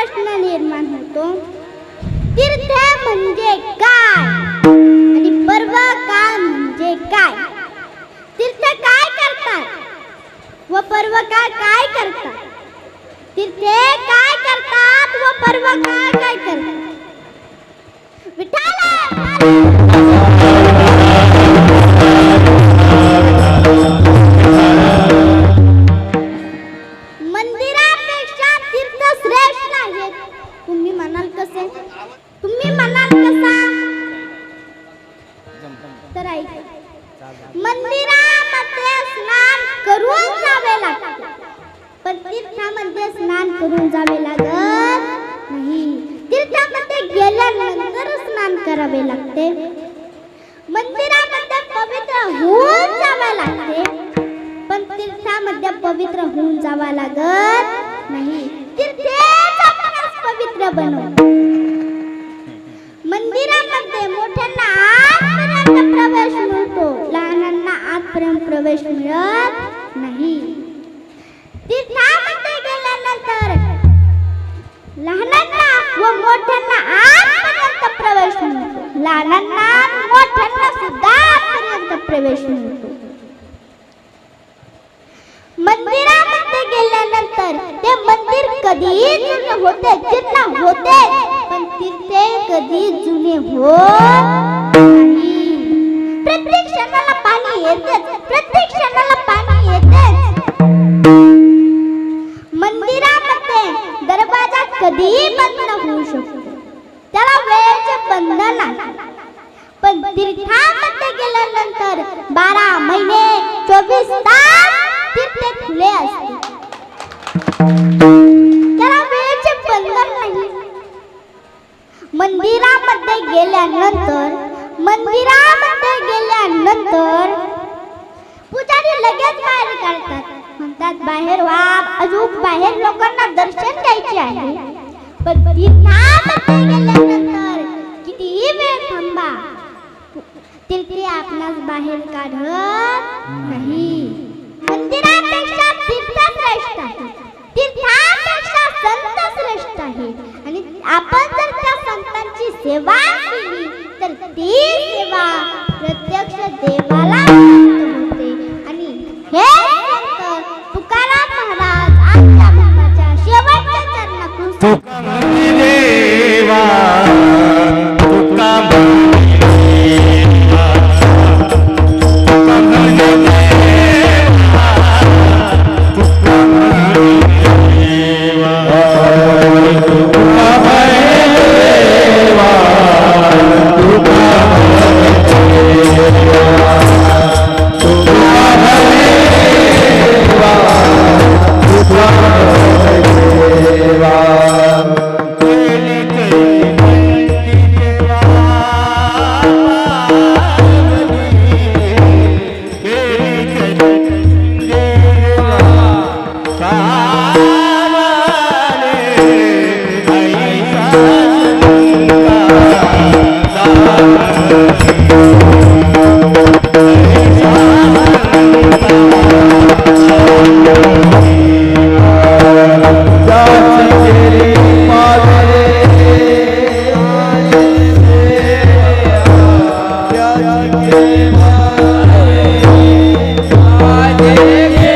प्रश्न निर्माण होतो. तीर्थ म्हणजे काय? आणि पर्व काळ म्हणजे काय? तीर्थ काय करतात? व पर्व काळ काय करतात? तीर्थे काय करतात? व पर्व काळ काय करतात? विठाला मंदिरामध्ये स्नान करून जावे लागते. पण तीर्थामध्ये स्नान करून जावे लागत नाही. तीर्थामध्ये गेल्यानंतर स्नान करावे लागते. मंदिरामध्ये पवित्र होऊन जावे लागते. पण तीर्थामध्ये पवित्र होऊन जावा लागत नाही. तीर्थेच पवित्र बनव प्रवेश मिळत नाही. तीर्थामध्ये गेल्यानंतर लहानांना व मोठ्यांना आजपर्यंत प्रवेश मिळतो. लहानांना मोठ्यांना सुद्धा आजपर्यंत प्रवेश मिळतो. मंदिरामध्ये गेल्यानंतर ते मंदिर कधी जुने होते जीर्ण होते पण तिथे कधी जुने होत येतेच प्रत्येक क्षणाला पाणी येतेच मंदिरामध्ये दरवाजा कधीही बंद होऊ शकतो. त्याला वेळेचे बंधन आहे पण तीर्थामध्ये गेल्यानंतर बारा महिने चोवीस तास तीर्थे खुले असते. त्याला वेळेचे बंधन नाही. मंदिरामध्ये गेल्यानंतर मंदिरामध्ये गेल्यानंतर पुजारी लगेच बाहेर काढतात. म्हणतात बाहेर वा अजून बाहेर लोकांना दर्शन द्यायचे आहे. पण तीर्थामध्ये गेल्यानंतर कितीही वेळ थांबा. तिथे आपणास बाहेर काढत नाही. मंदिरापेक्षा तीर्थ श्रेष्ठ आहे. तीर्थापेक्षा संत श्रेष्ठ आहे. आणि आपण जर त्या संतांची सेवा केली तर ती सेवा અભય દેવા एक